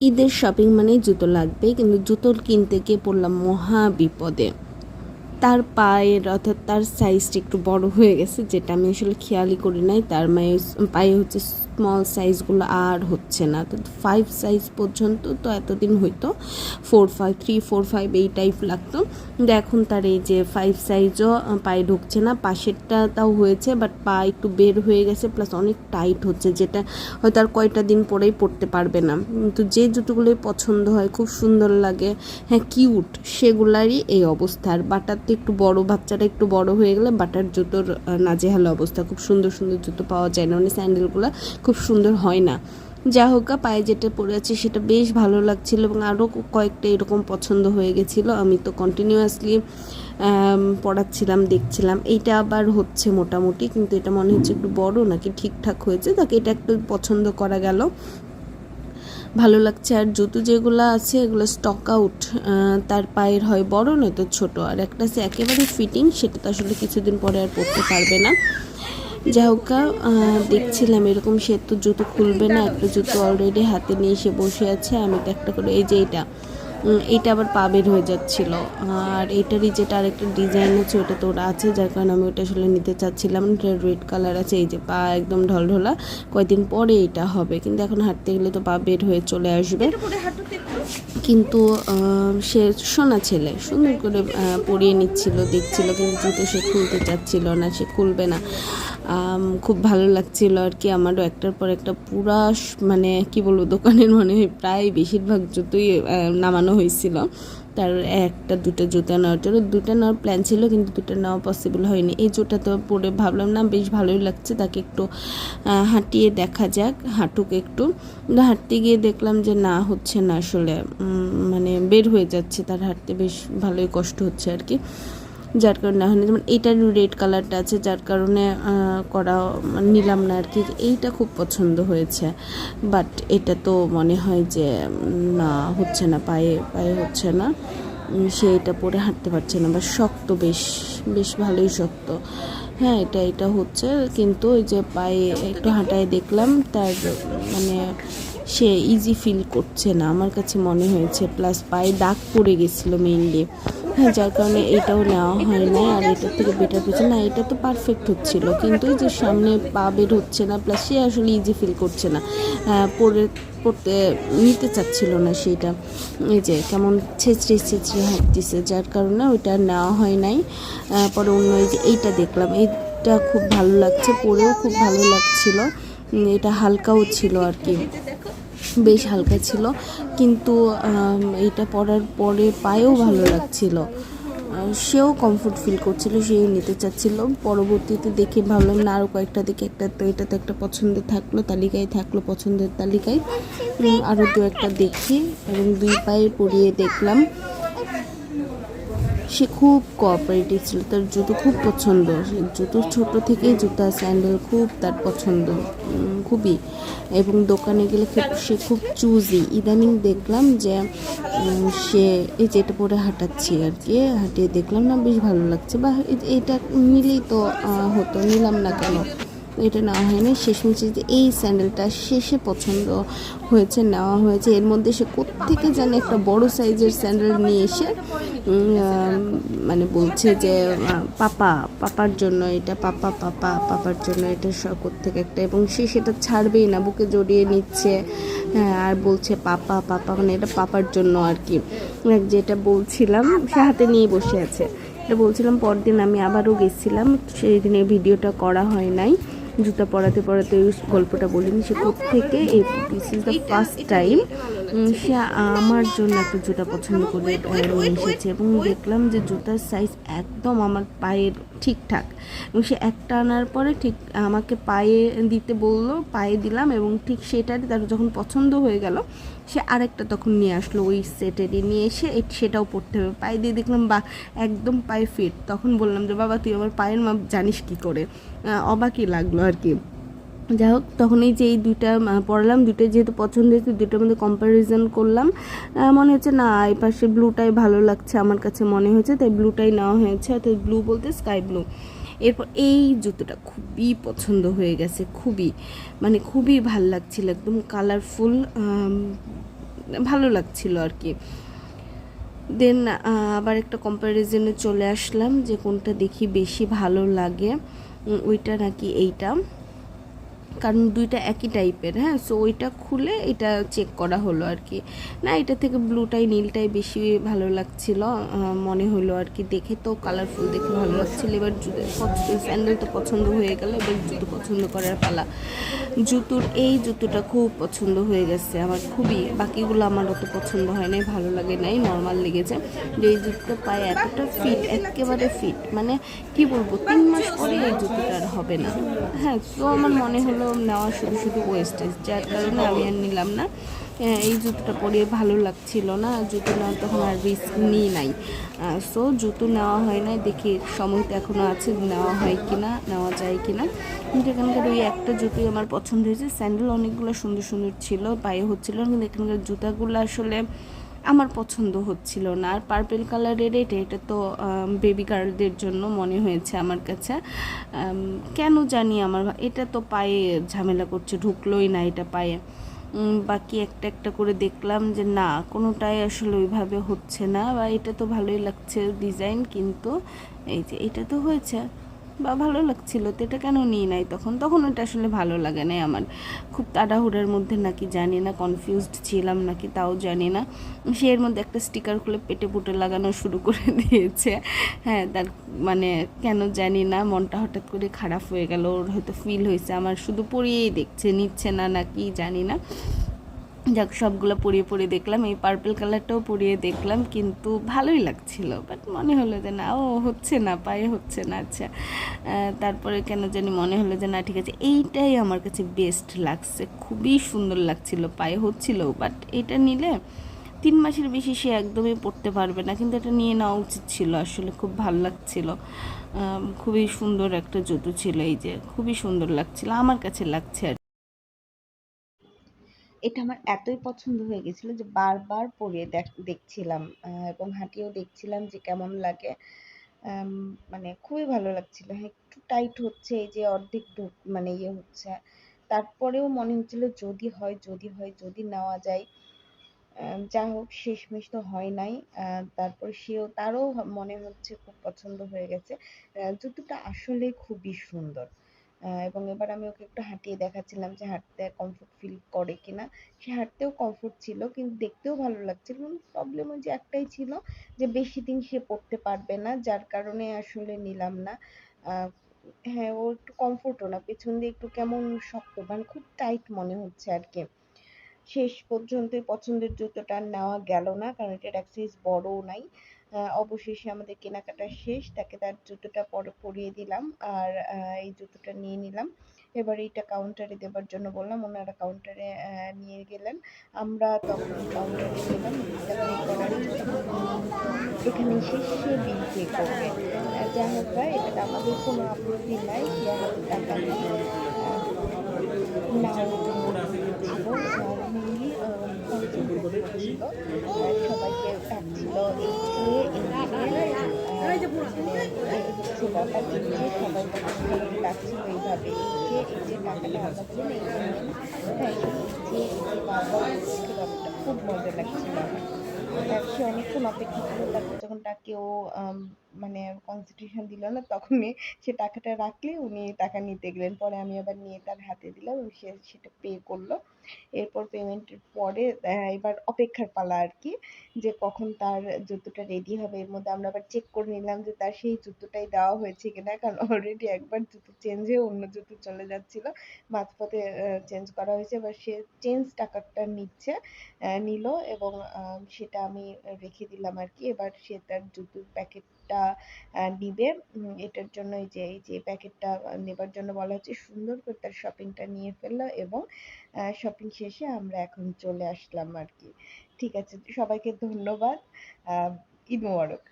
ঈদের শপিং মানে জুতো লাগবে কিন্তু জুতো কিনতে গিয়ে পড়লাম মহা বিপদে। তার পায়ের অর্থাৎ তার সাইজটা একটু বড় হয়ে গেছে, যেটা আমি আসলে খেয়ালই করি নাই। তার মায়ের পায়ে হচ্ছে স্মল সাইজগুলো আর হচ্ছে না। তো ফাইভ সাইজ পর্যন্ত তো এতদিন হইতো। Four five three four five এই টাইপ লাগতো। কিন্তু এখন তার এই যে ফাইভ সাইজও পায়ে ঢুকছে না। পাশেরটা তাও হয়েছে বাট পা একটু বের হয়ে গেছে প্লাস অনেক টাইট হচ্ছে, যেটা হয়তো আর কয়টা দিন পরেই পড়তে পারবে না। কিন্তু যে জুতোগুলোই পছন্দ হয়, খুব সুন্দর লাগে হ্যাঁ কিউট সেগুলারই এই অবস্থা। আর বাটার তো একটু বড় বাচ্চাটা একটু বড় হয়ে গেলে বাটার জুতোর নাজেহাল অবস্থা। খুব সুন্দর সুন্দর জুতো পাওয়া যায় না। মানে স্যান্ডেলগুলো খুব সুন্দর হয় না। যা হোক পায়ে যেটা পরে আছে সেটা বেশ ভালো লাগছিল এবং আরও কয়েকটা এরকম পছন্দ হয়ে গেছিল। আমি তো কন্টিনিউয়াসলি পড়াচ্ছিলাম, দেখছিলাম। এইটা আবার হচ্ছে মোটামুটি, কিন্তু এটা মনে হচ্ছে একটু বড় নাকি ঠিকঠাক হয়েছে। তাকে এটা একটু পছন্দ করা গেল। ভালো লাগছে। আর জুতো যেগুলো আছে, এগুলো স্টক আউট তার পায়ের হয় বড় নয়তো ছোট। আর একটা আছে একেবারে ফিটিং সেটা তো আসলে কিছুদিন পরে আর পরতে পারবে না। যা হোক দেখছিলাম এরকম সে তো জুতো খুলবে না একটা জুতো অলরেডি হাতে নিয়ে এসে বসে আছে আমি তো একটা করে এই যে এটা এইটা আবার পা বের হয়ে যাচ্ছিল। আর এটারই যেটা আরেকটা ডিজাইন আছে ওটা তো ওরা আছে যার কারণে আমি ওটা আসলে নিতে চাচ্ছিলাম এটা রেড কালার আছে এই যে পা একদম ঢলঢলা কয়েকদিন পরে এটা হবে। কিন্তু এখন হাঁটতে গেলে তো পা বের হয়ে চলে আসবে। কিন্তু সে সোনা ছেলে সুন্দর করে পরিয়ে নিচ্ছিল দেখছিল কিন্তু জুতো সে খুলতে চাচ্ছিল না সে খুলবে না। খুব ভালো লাগছিল আর কি। আমারও একটার পর একটা পুরা মানে কি বলব, দোকানের মনে হয় প্রায় বেশিরভাগ জুতোই নামানো হয়েছিল। তার একটা, দুটো জুতো নেওয়ার জন্য। দুটো নেওয়ার প্ল্যান ছিল, কিন্তু দুটো নেওয়া পসিবল হয়নি। এই জুতা তো পরে ভাবলাম, না, বেশ ভালোই লাগছে। তাকে একটু হাঁটিয়ে দেখা যাক, হাঁটুক একটু। হাঁটতে গিয়ে দেখলাম যে, না, হচ্ছে না আসলে। মানে বের হয়ে যাচ্ছে। তার হাঁটতে বেশ ভালোই কষ্ট হচ্ছে আর কি। যার কারণে হয়নি যেমন এইটার রেড কালারটা আছে, যার কারণে করা নিলাম না আর কি এইটা খুব পছন্দ হয়েছে। বাট এটা তো মনে হয় যে না, হচ্ছে না, পায়ে পায়ে হচ্ছে না। সে এটা পরে হাঁটতে পারছে না বা শক্ত বেশ বেশ ভালোই শক্ত। হ্যাঁ এটা এটা হচ্ছে। কিন্তু ওই যে পায়ে একটু হাঁটায় দেখলাম, তার মানে সে ইজি ফিল করছে না। আমার কাছে মনে হয়েছে প্লাস পায়ে দাগ পড়ে গেছিল মেইনলি হ্যাঁ যার কারণে এটাও নেওয়া হয় না আর এটার থেকে বেটার পেয়েছে না, এটা তো পারফেক্ট হচ্ছিল, কিন্তু এই যে সামনে পা বের হচ্ছে না প্লাস সে আসলে ইজি ফিল করছে না। পরে, পড়তে নিতে চাচ্ছিল না সেটা। এই যে কেমন ছেঁচড়ে ছেঁচড়ে হাঁটতেছে, যার কারণে ওইটা নেওয়া হয় নাই। পরে অন্য এই যে এইটা দেখলাম, এইটা খুব ভালো লাগছে, পরেও খুব ভালো লাগছিল। এটা হালকাও ছিল আর কি। বেশ হালকা ছিল, কিন্তু এটা পরার পরে পায়েও ভালো লাগছিল। সেও কমফোর্ট ফিল করছিল, সেও নিতে চাচ্ছিল। পরবর্তীতে দেখে ভাবলাম, না আরও কয়েকটা দেখে একটা তো এটা তো একটা পছন্দের থাকল, তালিকায় থাকল পছন্দের তালিকায়। আরও দু একটা দেখি এবং দুই পায়ে পরিয়ে দেখলাম সে খুব কোঅপারেটিভ ছিল, তার জুতো খুব পছন্দ। জুতো ছোট থেকেই জুতা স্যান্ডেল খুব তার পছন্দ। খুবই। এবং দোকানে গেলে খুব, সে খুব চুজি ইদানিং দেখলাম যে সে এই যেটা পরে হাঁটাচ্ছি আর কি, হাঁটিয়ে দেখলাম না বেশ ভালো লাগছে। বা এটা নিলেই তো হতো, নিলাম না কেন? এটা নেওয়া হয়নি। শেষ যে এই স্যান্ডেলটা শেষে পছন্দ হয়েছে নেওয়া হয়েছে। এর মধ্যে সে কোত্থেকে জানি একটা বড় সাইজের স্যান্ডেল নিয়ে এসে মানে বলছে যে পাপা পাপার জন্য এটা পাপা পাপা পাপার জন্য এটা থেকে একটা। এবং সে সেটা ছাড়বেই না বুকে জড়িয়ে নিচ্ছে হ্যাঁ, আর বলছে পাপা পাপা মানে এটা পাপার জন্য আর কি। যেটা বলছিলাম সে হাতে নিয়ে বসে আছে। এটা বলছিলাম পরদিন আমি আবারও গেছিলাম সেই দিনে ভিডিওটা করা হয় নাই। জুতা পরাতে পরাতে গল্পটা বলিনি সে থেকে এই this is the first time সে আমার জন্য একটা জুতা পছন্দ করে নিয়ে এসেছে এবং দেখলাম যে জুতার সাইজ একদম আমার পায়ের ঠিকঠাক। এবং সে একটা আনার পরে ঠিক আমাকে পায়ে দিতে বলল, পায়ে দিলাম এবং ঠিক সেটারই তার যখন পছন্দ হয়ে গেল, সে আরেকটা তখন নিয়ে আসলো ওই সেটেরই নিয়ে এসে সেটাও পড়তে হবে। পায়ে দিয়ে দেখলাম বা একদম পায়ে ফিট তখন বললাম যে, বাবা, তুই আমার পায়ের মাপ জানিস কি করে? অবাকই লাগল আর কি। যাই হোক তখন এই যে এই দুইটা পড়লাম, দুইটা যেহেতু পছন্দ হয়েছে, দুইটার মধ্যে কম্প্যারিজন করলাম। মনে হচ্ছে, না, এই পাশে ব্লুটাই ভালো লাগছে আমার কাছে মনে হয়েছে, তাই ব্লুটাই নেওয়া হয়েছে, অর্থাৎ ব্লু বলতে স্কাই ব্লু এরপর এই জুতোটা খুবই পছন্দ হয়ে গেছে, খুবই মানে খুবই ভালো লাগছিল, একদম কালারফুল ভালো লাগছিল আর কি। দেন আবার একটা কম্প্যারিজনে চলে আসলাম যে কোনটা দেখি বেশি ভালো লাগে। ওইটা নাকি এইটা। কারণ দুইটা একই টাইপের হ্যাঁ? সো ওইটা খুলে এটা চেক করা হলো আর কি না, এটা থেকে ব্লুটাই নীলটাই বেশি ভালো লাগছিল মনে হলো আর কি দেখে তো কালারফুল দেখে ভালো লাগছিল। এবার স্যান্ডেল তো পছন্দ হয়ে গেল, এবার জুতো পছন্দ করার পালা। জুতোর, এই জুতোটা খুব পছন্দ হয়ে গেছে আমার, খুবই। বাকিগুলো আমার অত পছন্দ হয় নাই, ভালো লাগে নাই নর্মাল লেগেছে। যে এই জুতোটা পায়ে এতটা ফিট একেবারে ফিট মানে কি বলব, তিন মাস পরে এই জুতোটা আর হবে না। হ্যাঁ তো আমার মনে হলো নেওয়া শুধু শুধু ওয়েস্টেজ যার কারণে আমি আর নিলাম না। এই জুতোটা পরে ভালো লাগছিল না, জুতো নেওয়ার তখন আর রিস্ক নিই নাই। সো জুতো নেওয়া হয় নাই, দেখি সময় তো এখনও আছে, নেওয়া হয় কি না নেওয়া যায় কি না কিন্তু এখানকার ওই একটা জুতোই আমার পছন্দ হয়েছে স্যান্ডেল অনেকগুলো সুন্দর সুন্দর ছিল, পায়ে হচ্ছিল কিন্তু এখানকার জুতাগুলো আসলে আমার পছন্দ হচ্ছিল না। আর পার্পেল কালারের এটা এটা তো বেবি গার্লদের জন্য মনে হয়েছে আমার কাছে। কেন জানি আমার এটা তো পায়ে ঝামেলা করছে, ঢুকলোই না এটা পায়ে। বাকি একটা একটা করে দেখলাম যে না, কোনোটাই আসলে ওইভাবে হচ্ছে না। বা এটা তো ভালোই লাগছে ডিজাইন কিন্তু এই যে এটা তো হয়েছে। বা ভালো লাগছিল তো এটা কেন নিই নাই? তখন তখন ওটা আসলে ভালো লাগে নাই আমার। খুব তাড়াহুড়ার মধ্যে নাকি জানি না কনফিউজড ছিলাম নাকি তাও জানি না। সে এর মধ্যে একটা স্টিকার খুলে পেটে পুটে লাগানো শুরু করে দিয়েছে। হ্যাঁ তার মানে কেন জানি না, মনটা হঠাৎ করে খারাপ হয়ে গেল, ওর হয়তো ফিল হয়েছে। আমার শুধু পড়িয়েই দেখছে, নিচ্ছে না নাকি জানি না। যাক, সবগুলো পরিয়ে পরিয়ে দেখলাম, এই পার্পল কালারটাও পরিয়ে দেখলাম, কিন্তু ভালোই লাগছিল বাট মনে হলো যে না, ও হচ্ছে না, পায়ে হচ্ছে না আচ্ছা তারপরে কেন জানি মনে হলো যে না, ঠিক আছে, এইটাই আমার কাছে বেস্ট লাগছে, খুবই সুন্দর লাগছিল, পায়ে হচ্ছিল বাট এটা নিলে তিন মাসের বেশি সে একদমই পড়তে পারবে না, কিন্তু এটা নিয়ে নেওয়া উচিত ছিল, আসলে খুব ভালো লাগছিল খুবই সুন্দর একটা জুতো ছিল, এই যে, খুবই সুন্দর লাগছিল, আমার কাছে লাগছে আর এটা আমার এতই পছন্দ হয়ে গেছিল যে বারবার পরে দেখ- দেখছিলাম এবং হাঁটিয়েও দেখছিলাম যে কেমন লাগে। মানে খুবই ভালো লাগছিল। হ্যাঁ একটু টাইট হচ্ছে, এই যে অর্ধেক মানে ইয়ে হচ্ছে। তারপরেও মনে হচ্ছিল যদি হয় যদি হয়, যদি নেওয়া যায় যা হোক, শেষমেশ তো হয় নাই। তারপর সেও, তারও মনে হচ্ছে খুব পছন্দ হয়ে গেছে। জুতোটা আসলে খুবই সুন্দর। এবং এবার আমি ওকে একটু হাঁটিয়ে দেখাচ্ছিলাম যে হাঁটতে কমফোর্ট ফিল করে কিনা। সে হাঁটতেও কমফোর্ট ছিল, কিন্তু দেখতেও ভালো লাগছিল প্রবলেম ওই যে একটাই ছিল যে বেশি দিন সে পড়তে পারবে না, যার কারণে আসলে নিলাম না। হ্যাঁ ও একটু কমফোর্টও না, পেছন দিয়ে একটু কেমন শক্ত মানে খুব টাইট মনে হচ্ছে আর কি। শেষ পর্যন্ত পছন্দের জুতোটা নেওয়া গেল না, কারণ এটার এক বড়ও নাই। অবশেষে আমাদের কেনাকাটা শেষ, তাকে তার জুতোটা পরে, পরিয়ে দিলাম আর এই জুতোটা নিয়ে নিলাম। এবার এইটা কাউন্টারে দেবার জন্য বললাম, ওনারা কাউন্টারে নিয়ে গেলেন। আমরা তখন কাউন্টারে গেলাম, এখানে সে বিল পে করবে যাই হোক ভাই, এটাতে আমাদের কোনো আপত্তি নাই, সে আমাদের টাকা আর সবাইকে ডাকছিল এই যে এই যে হচ্ছে ব্যাপার এই যে সবাই ডাকছিল এইভাবে এই যে এই যে টাকাটা খুব মজা লাগছিল। সে অনেকক্ষণ অপেক্ষা করল তারপর যখন তাকে আম, মানে কনসেন্ট্রেশন দিল না তখনই সে টাকাটা রাখলে উনি টাকা নিতে গেলেন। পরে আমি আবার নিয়ে তার হাতে দিলাম সে সেটা পে করল। এরপর পেমেন্টের পরে এবার অপেক্ষার পালা আর কি, যে কখন তার জুতোটা রেডি হবে। এর মধ্যে আমরা আবার চেক করে নিলাম যে তার সেই জুতোটাই দেওয়া হয়েছে কিনা, কারণ অলরেডি একবার জুতো চেঞ্জ হয়ে অন্য জুতো চলে যাচ্ছিল। মাঝপথে চেঞ্জ করা হয়েছে। এবার সে চেঞ্জ টাকাটা নিচ্ছে নিল এবং সেটা আমি রেখে দিলাম আর কি। এবার সে তার জুতোর প্যাকেটটা নিবে। এটার জন্য এই যে এই যে প্যাকেটটা নেবার জন্য বলা হচ্ছে, সুন্দর করে তার শপিংটা নিয়ে ফেলল এবং শপিং শেষে আমরা এখন চলে আসলাম আর কি। ঠিক আছে, সবাইকে ধন্যবাদ। ঈদ মোবারক।